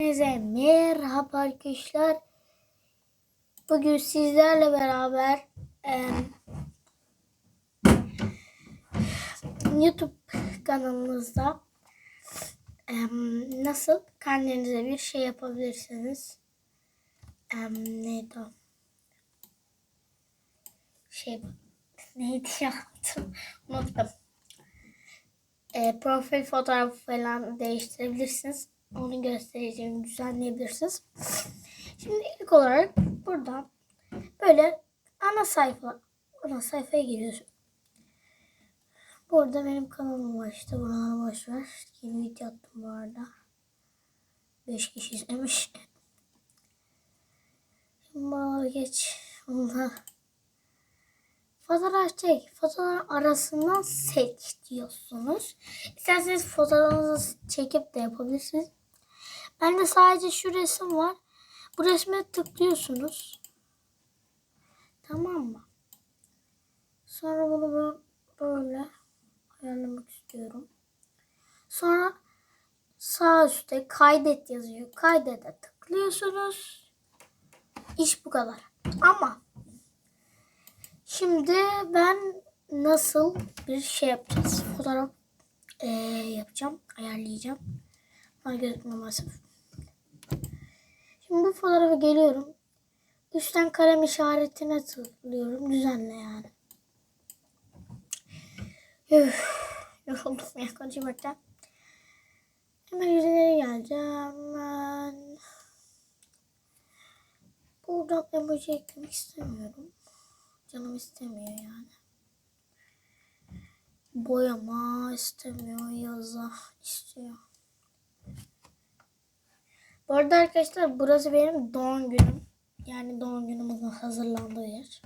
Hepinize merhaba arkadaşlar. Bugün sizlerle beraber em, YouTube kanalımızda em, nasıl kendinize bir şey yapabilirsiniz. Em, neydi o? Şey neydi ya? Unuttum. E, profil fotoğrafı falan değiştirebilirsiniz. Onu göstereceğim, düzenleyebilirsiniz. Şimdi ilk olarak buradan böyle ana sayfa, ana sayfaya giriyorsun. Burada benim kanalım var işte. Buraları boş ver. Yeni video attım bu arada. 5 kişi izlemiş. Şimdi geç. Bunda fotoğraf çek. Fotoğraf arasından seç diyorsunuz. İsterseniz fotoğrafınızı çekip de yapabilirsiniz. Bende sadece şu resim var. Bu resme tıklıyorsunuz. Tamam mı? Sonra bunu bö- böyle ayarlamak istiyorum. Sonra sağ üstte kaydet yazıyor. Kaydete tıklıyorsunuz. İş bu kadar. Ama şimdi ben nasıl bir şey yapacağız? Fotoğraf eee, yapacağım. Ayarlayacağım. Bana gözükmüyor maalesef. Bu fotoğrafa geliyorum. Üstten kalem işaretine tıklıyorum. Düzenle yani. Üf, yoruldum ya konuşmaktan. Hemen yüzlere geleceğim. Ben... Buradan emoji eklemek istemiyorum. Canım istemiyor yani. Boyama istemiyor. Yaza istiyor. Bu arada arkadaşlar burası benim doğum günüm. Yani doğum günümüzün hazırlandığı yer.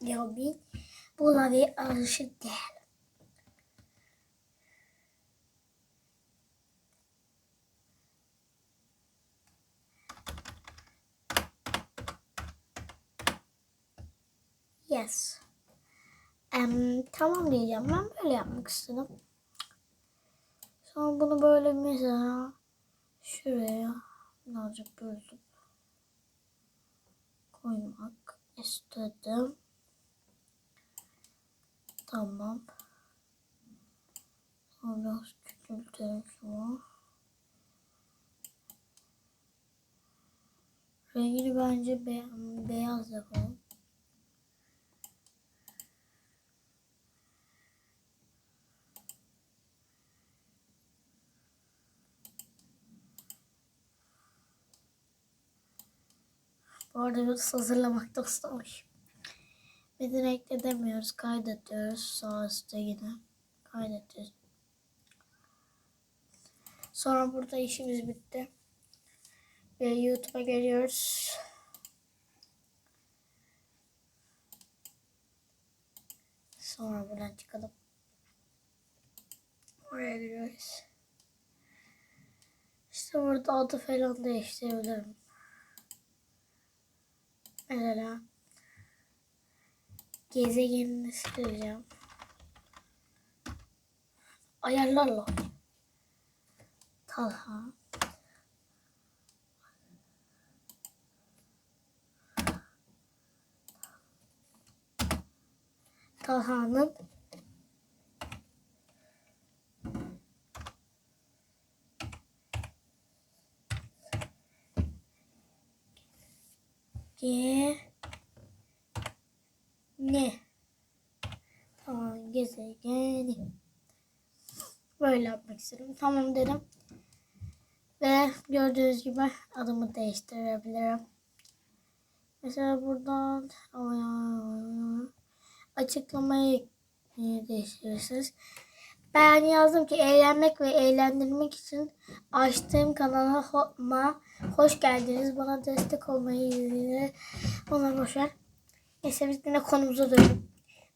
Ya bir buna bir alışık değil. Yes. Em, tamam diyeceğim. Ben böyle yapmak istedim. Sonra bunu böyle mesela şuraya birazcık böldüm. Koymak istedim. Tamam. Biraz küçültelim şunu. Rengini bence be beyaz yapalım. Bu arada biraz hazırlamakta ustamış. Bir direkt edemiyoruz. Kaydediyoruz. Sağ üstte yine. Kaydediyoruz. Sonra burada işimiz bitti. Ve YouTube'a geliyoruz. Sonra buradan çıkalım. Oraya giriyoruz. İşte burada adı falan değiştirebilirim. Mesela gezegenini sileceğim. Ayarlarla. Talha. Talha'nın Ge ne? Tamam gezegeni. Böyle yapmak istedim. Tamam dedim. Ve gördüğünüz gibi adımı değiştirebilirim. Mesela buradan açıklamayı değiştirirsiniz. Ben yazdım ki eğlenmek ve eğlendirmek için açtığım kanala ho- hoş geldiniz. Bana destek olmayı ona boşver. Neyse biz yine konumuza dönelim.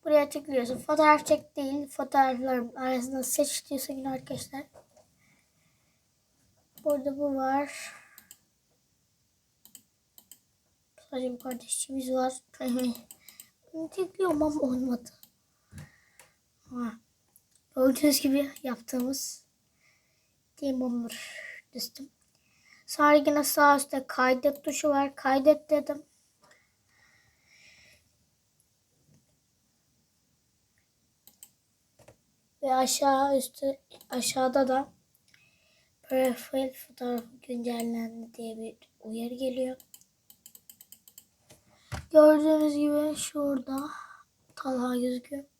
Buraya tıklıyorsun. Fotoğraf çek değil. Fotoğrafların arasında seç diyorsun yine arkadaşlar. Burada bu var. Sadece kardeşimiz var. Tıklıyorum ama olmadı. Ha. Gördüğünüz gibi yaptığımız Demon'dur düzdüm. Sonra yine sağ üstte kaydet tuşu var. Kaydet dedim. Ve aşağı üstte aşağıda da profil fotoğrafı güncellendi diye bir uyarı geliyor. Gördüğünüz gibi şurada Talha gözüküyor.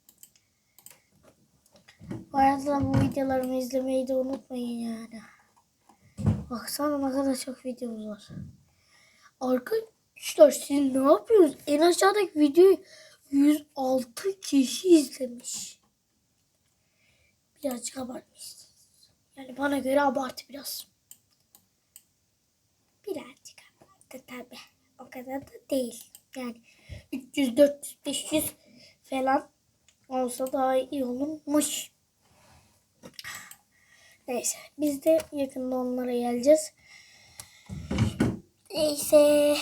Bu arada bu videolarımı izlemeyi de unutmayın yani. Baksana ne kadar çok videomuz var. Arkadaşlar siz ne yapıyorsunuz? En aşağıdaki videoyu 106 kişi izlemiş. Birazcık abartmışsınız. Yani bana göre abartı biraz. Birazcık abartı tabi. O kadar da değil. Yani 300, 400, 500 falan olsa daha iyi olurmuş. Neyse biz de yakında onlara geleceğiz. Neyse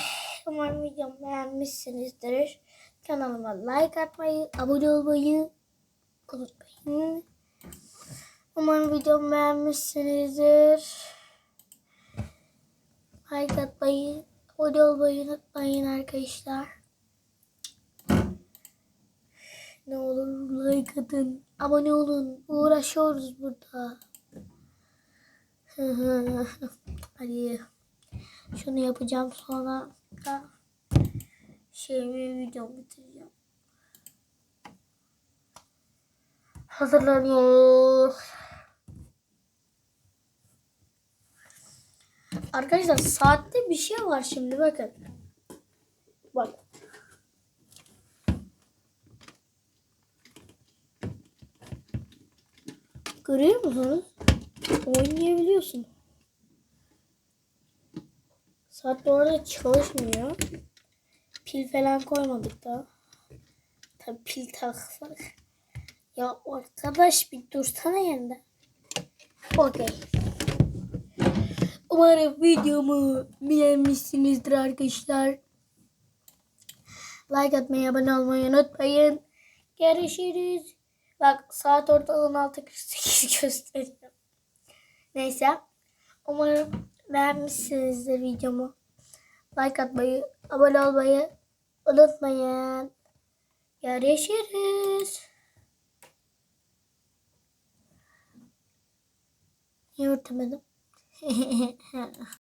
umarım videomu beğenmişsinizdir. Kanalıma like atmayı, abone olmayı unutmayın. Umarım videomu beğenmişsinizdir. Like atmayı, abone olmayı unutmayın arkadaşlar. Ne olur like atın, abone olun. Uğraşıyoruz burada. Hadi şunu yapacağım sonra da şeyimi videomu bitireceğim. Hazırlanıyor. Arkadaşlar saatte bir şey var şimdi bakın. Bak. Görüyor musunuz? Oynayabiliyorsun. Saat bu arada çalışmıyor. Pil falan koymadık da. Tabii pil taksak. Ya arkadaş bir dursana yerinde. Okey. Umarım videomu beğenmişsinizdir arkadaşlar. Like atmayı, abone olmayı unutmayın. Görüşürüz. Bak saat orada 16.48 gösteriyor. Neyse. Umarım beğenmişsinizdir videomu. Like atmayı, abone olmayı unutmayın. Görüşürüz. Niye örtemedim?